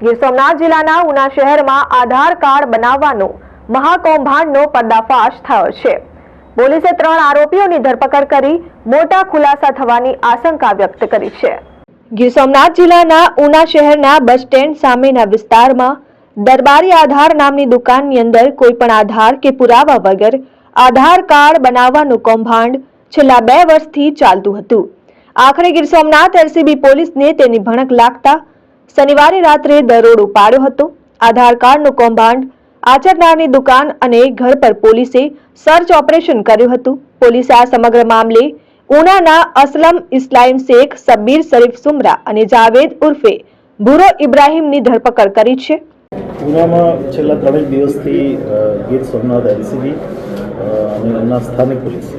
ગીર સોમનાથ જિલ્લાના ઉના શહેરમાં આધાર કાર્ડ બનાવવાનો મહાકૌભાંડનો પર્દાફાશ થયો છે. પોલીસે ત્રણ આરોપીઓની ધરપકડ કરી મોટા ખુલાસા થવાની આશંકા વ્યક્ત કરી છે. ગીર સોમનાથ જિલ્લાના ઉના શહેરના બસ સ્ટેન્ડ સામેના વિસ્તારમાં દરબારી આધાર નામની દુકાનની અંદર કોઈ પણ આધાર કે પુરાવા વગર આધાર કાર્ડ બનાવવાનું કૌભાંડ છેલ્લા બે વર્ષથી ચાલતું હતું. આખરે ગીર સોમનાથ એલસીબી પોલીસને તેની ભણક લાગતા શનિવારે રાત્રે દરોડ ઉપાડ્યો હતો. આધાર કાર્ડનું કૌભાંડ, આચરનારની દુકાન અને ઘર પર પોલીસે સર્ચ ઓપરેશન કર્યું હતું. પોલીસે આ સમગ્ર મામલે ઉનાના અસલમ ઇસ્લામ શેખ સબ્બીર શરીફ સુમરા અને જાવેદ ઉર્ફે ભૂરો ઇબ્રાહીમની ધરપકડ કરી છે. ઉનામાં છેલ્લા ત્રણેક દિવસથી ગીર સોમનાથ એલસીબી અને ઉના સ્થાનિક પોલીસ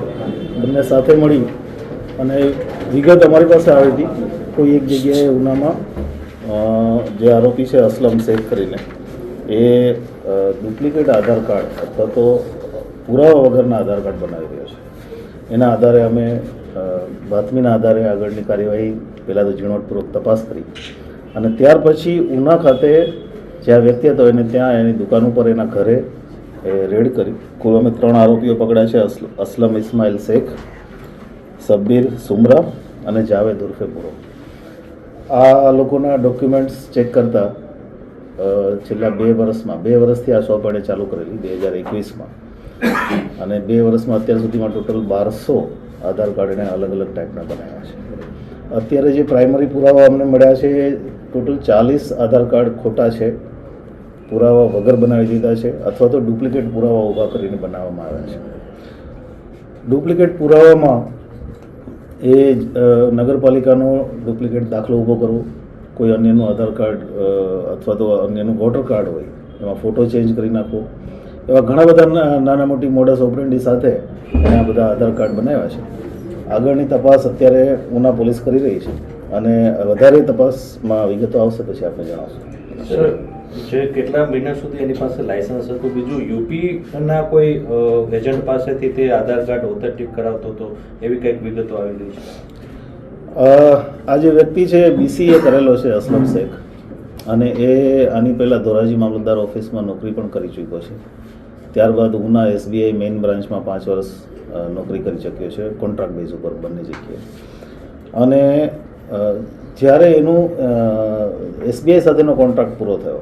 બંને સાથે મળી અને વિગત અમારી પાસે આવી હતી. કોઈ એક જગ્યાએ ઉનામાં જે આરોપી છે અસલમ શેખ કરીને, એ ડુપ્લિકેટ આધાર કાર્ડ અથવા તો પુરાવા વગરના આધાર કાર્ડ બનાવી રહ્યો છે. એના આધારે અમે બાતમીના આધારે આગળની કાર્યવાહી પહેલાં તો ઝીણવટપૂર્વક તપાસ કરી અને ત્યાર પછી ઉના ખાતે જ્યાં વ્યક્તિ હતો એને ત્યાં એની દુકાન ઉપર એના ઘરે એ રેડ કરી. કુલ અમે ત્રણ આરોપીઓ પકડ્યા છે અસલમ ઇસ્માઇલ શેખ સબ્બીર સુમરા અને જાવેદ ઉર્ફે પુરો આ લોકોના ડોક્યુમેન્ટ્સ ચેક કરતા છેલ્લા બે વર્ષમાં, બે વર્ષથી આ શોપ એણે ચાલુ કરેલી, બે હજાર એકવીસમાં. અને બે વર્ષમાં અત્યાર સુધીમાં ટોટલ બારસો આધાર કાર્ડ એણે અલગ અલગ ટાઈપના બનાવ્યા છે. અત્યારે જે પ્રાઇમરી પુરાવા અમને મળ્યા છે એ ટોટલ ચાલીસ આધાર કાર્ડ ખોટા છે. પુરાવા વગર બનાવી દીધા છે, અથવા તો ડુપ્લિકેટ પુરાવા ઊભા કરીને બનાવવામાં આવ્યા છે. ડુપ્લિકેટ પુરાવામાં એ નગરપાલિકાનો ડુપ્લિકેટ દાખલો ઊભો કરવો, કોઈ અન્યનું આધાર કાર્ડ અથવા તો અન્યનું વોટર કાર્ડ હોય, એમાં ફોટો ચેન્જ કરી નાખવો, એવા ઘણા બધા નાના મોટી મોડસ ઓપરેન્ડી સાથે આ બધા આધાર કાર્ડ બનાવ્યા છે. આગળની તપાસ અત્યારે ઉના પોલીસ કરી રહી છે અને વધારે તપાસમાં વિગતો આવશે પછી આપણે જણાવશું. જે કેટલા મહિના સુધી એની પાસે લાયસન્સ હતું? બીજું યુપીના કોઈ એજન્ટ પાસેથી તે આધાર કાર્ડ ઓથેન્ટિક કરાવતો હતો? એવી કંઈક વિગતો આવી રહી છે આ જે વ્યક્તિ છે બીસીએ કરેલો છે અસલમ શેખ. અને એ આની પહેલાં ધોરાજી મામલતદાર ઓફિસમાં નોકરી પણ કરી ચૂક્યો છે. ત્યારબાદ ઉના એસબીઆઈ મેઇન બ્રાન્ચમાં પાંચ વર્ષ નોકરી કરી ચૂક્યો છે કોન્ટ્રાક્ટ બેઝ ઉપર બંને જગ્યાએ. અને જ્યારે એનું એસબીઆઈ સાથેનો કોન્ટ્રાક્ટ પૂરો થયો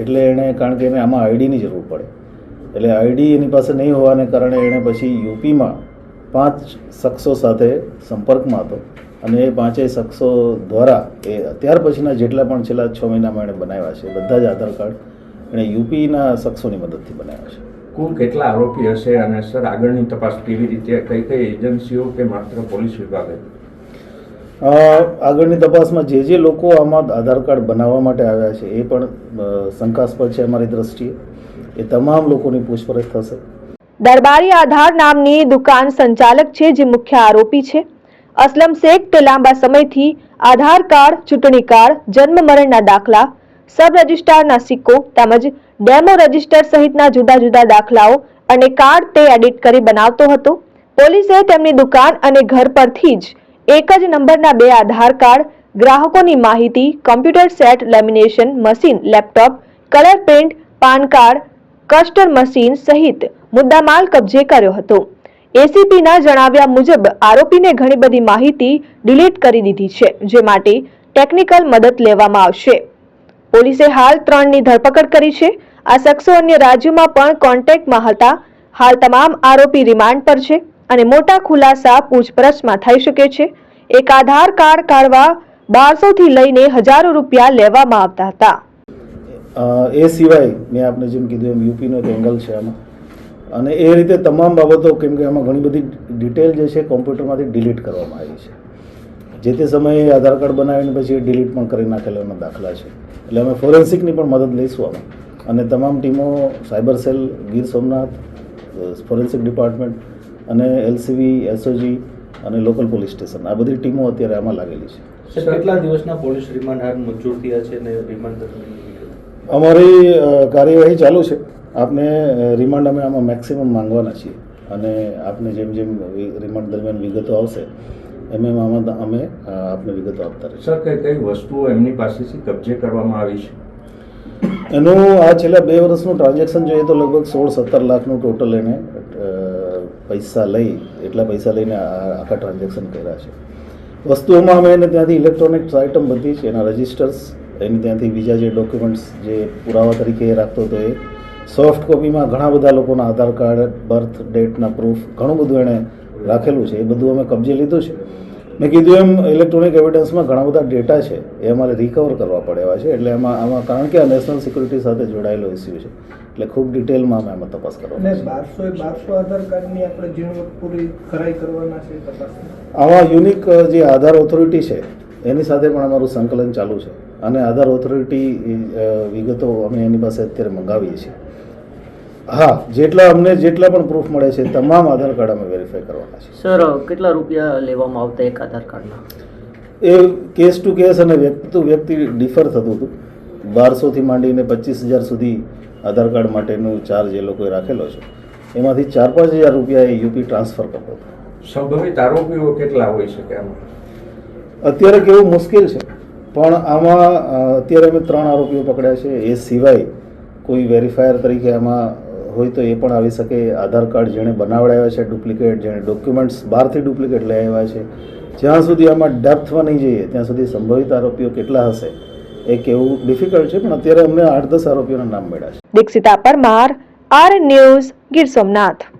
એટલે એણે કારણ કે એને આમાં આઈડીની જરૂર પડે. એટલે આઈડી એની પાસે નહીં હોવાને કારણે એણે પછી યુપીમાં પાંચ શખ્સો સાથે સંપર્કમાં હતો. અને એ પાંચેય શખ્સો દ્વારા એ ત્યાર પછીના જેટલા પણ છેલ્લા છ મહિનામાં એણે બનાવ્યા છે બધા જ આધાર કાર્ડ એણે યુપીના શખ્સોની મદદથી બનાવ્યા છે. કુલ કેટલા આરોપી હશે અને સર આગળની તપાસ કેવી રીતે કઈ કઈ એજન્સીઓ કે માત્ર પોલીસ વિભાગ? અ, આગળની તપાસમાં જે જે લોકો આમાં આધાર કાર્ડ બનાવવા માટે આવ્યા છે એ પણ શંકાસ્પદ છે અમારી દ્રષ્ટિએ. એ તમામ લોકોની પૂછપરછ થશે. દરબારી આધાર નામની દુકાન સંચાલક છે જે મુખ્ય આરોપી છે. અસલમ શેખ તે લાંબા સમયથી આધાર કાર્ડ, ચૂંટણી કાર્ડ, જન્મ મરણના દાખલા, સબ રજિસ્ટ્રારના સિક્કો તેમજ ડેમો રજિસ્ટર સહિતના જુદા જુદા દાખલાઓ અને કાર્ડ તે એડિટ કરી બનાવતો હતો. પોલીસે તેમની દુકાન અને ઘર પરથી જ એક જ નંબરના બે આધાર કાર્ડ, ગ્રાહકોની માહિતી, computer set lamination machine, laptop, colour print PAN card, કસ્ટર machine સહિત મુદ્દામાલ કબજે કર્યો હતો. એસીપીના જણાવ્યા મુજબ આરોપીને ઘણી બધી માહિતી ડિલીટ કરી દીધી છે, જે માટે ટેકનિકલ મદદ લેવામાં આવશે. પોલીસે હાલ ત્રણની ધરપકડ કરી છે. આ શખ્સો અન્ય રાજ્યોમાં પણ કોન્ટેક્ટમાં હતા. હાલ તમામ આરોપી રિમાન્ડ પર છે. અને મોટા ખુલાસા પૂછપરછમાં થઈ શકે છે. એક આધાર કાર્ડ કાઢવા બારસો થી લઈને હજારો રૂપિયા લેવામાં આવતા હતા. એ સિવાય મેં આપને જેમ કીધું એમ યુપીનો એક એંગલ છે આમાં. અને એ રીતે તમામ બાબતો, કેમ કે આમાં ઘણી બધી ડિટેલ જે છે કોમ્પ્યુટરમાંથી ડિલીટ કરવામાં આવી છે. જે તે સમયે આધાર કાર્ડ બનાવીને પછી ડિલીટ પણ કરી નાખેલાના દાખલા છે. એટલે અમે ફોરેન્સિકની પણ મદદ લઈશું આમાં. અને તમામ ટીમો, cyber cell, Gir Somnath forensic department અને એલસીબી એસઓજી અને લોકલ પોલીસ સ્ટેશન આ બધી ટીમો અત્યારે આમાં લાગેલી છે. કેટલા દિવસના પોલીસ રિમાન્ડ હાલ મંજૂર થયા છે અને રિમાન્ડ અમારી કાર્યવાહી ચાલુ છે. આપને રિમાન્ડ અમે આમાં મેક્સિમમ માંગવાના છીએ. અને આપને જેમ જેમ રિમાન્ડ દરમિયાન વિગતો આવશે એમ એમ આમાં અમે આપને વિગતો આપતા રહીશું. સર કઈ કઈ વસ્તુઓ એમની પાસેથી કબજે કરવામાં આવી છે? એનું આ છેલ્લા બે વર્ષનું ટ્રાન્ઝેક્શન જોઈએ તો લગભગ સોળ સત્તર લાખનું ટોટલ એને પૈસા લઈ, એટલા પૈસા લઈને આખા ટ્રાન્ઝેક્શન કર્યા છે. વસ્તુઓમાં અમે એને ત્યાંથી ઇલેક્ટ્રોનિક્સ આઇટમ બધી છે, એના રજિસ્ટર્સ એની ત્યાંથી બીજા જે ડોક્યુમેન્ટ્સ જે પુરાવા તરીકે એ રાખતો હતો એ. સોફ્ટ કોપીમાં ઘણા બધા લોકોના આધાર કાર્ડ બર્થ ડેટના પ્રૂફ ઘણું બધું એણે રાખેલું છે. એ બધું અમે કબજે લીધું છે. મેં કીધું એમ ઇલેક્ટ્રોનિક એવિડન્સમાં ઘણા બધા ડેટા છે એ અમારે રિકવર કરવા પડે એવા છે એટલે એમાં આમાં કારણ કે આ નેશનલ સિક્યુરિટી સાથે જોડાયેલો ઇસ્યુ છે એટલે ખૂબ ડિટેલમાં અમે એમાં તપાસ અને બારસો એ બારસો આધાર કાર્ડની આપણે ઝીણવટ પૂરી ખરાઈ કરવાના છે તપાસ આમાં યુનિક જે આધાર ઓથોરિટી છે એની સાથે પણ અમારું સંકલન ચાલુ છે. અને આધાર ઓથોરિટી વિગતો અમે એની પાસે અત્યારે મંગાવીએ છીએ. હા જેટલા અમને જેટલા પણ પ્રૂફ મળે છે તમામ આધાર કાર્ડ અમે વેરીફાઈ કરવાના છે સર કેટલા રૂપિયા લેવામાં આવતા એક આધાર કાર્ડના? એ કેસ ટુ કેસ અને વ્યક્તિ ટુ વ્યક્તિ ડિફર થતું હતું. બારસોથી માંડીને પચીસ હજાર સુધી આધાર કાર્ડ માટેનું ચાર્જ એ લોકોએ રાખેલો છે. એમાંથી ચાર પાંચ હજાર રૂપિયા એ યુપી ટ્રાન્સફર કરતો હતો. સંભવિત આરોપીઓ કેટલા હોઈ શકે આમાં? અત્યારે કેવું મુશ્કેલ છે પણ આમાં અત્યારે અમે ત્રણ આરોપીઓ પકડ્યા છે. એ સિવાય કોઈ વેરીફાયર તરીકે આમાં હોય તો એ પણ આવી શકે. આધાર કાર્ડ જેણે બનાવડાવ્યા છે, ડુપ્લિકેટ જેણે ડોક્યુમેન્ટ્સ બહારથી ડુપ્લિકેટ લઈ આવ્યા છે. જ્યાં સુધી આમાં ડેપ્થમાં નહીં જઈએ, ત્યાં સુધી સંભવિત આરોપીઓ કેટલા હશે, એ કેવું ડિફિકલ્ટ છે, પણ અત્યારે અમને આઠ દસ આરોપીઓના નામ મળ્યા છે. Dikshita Parmar, R news Gir Somnath.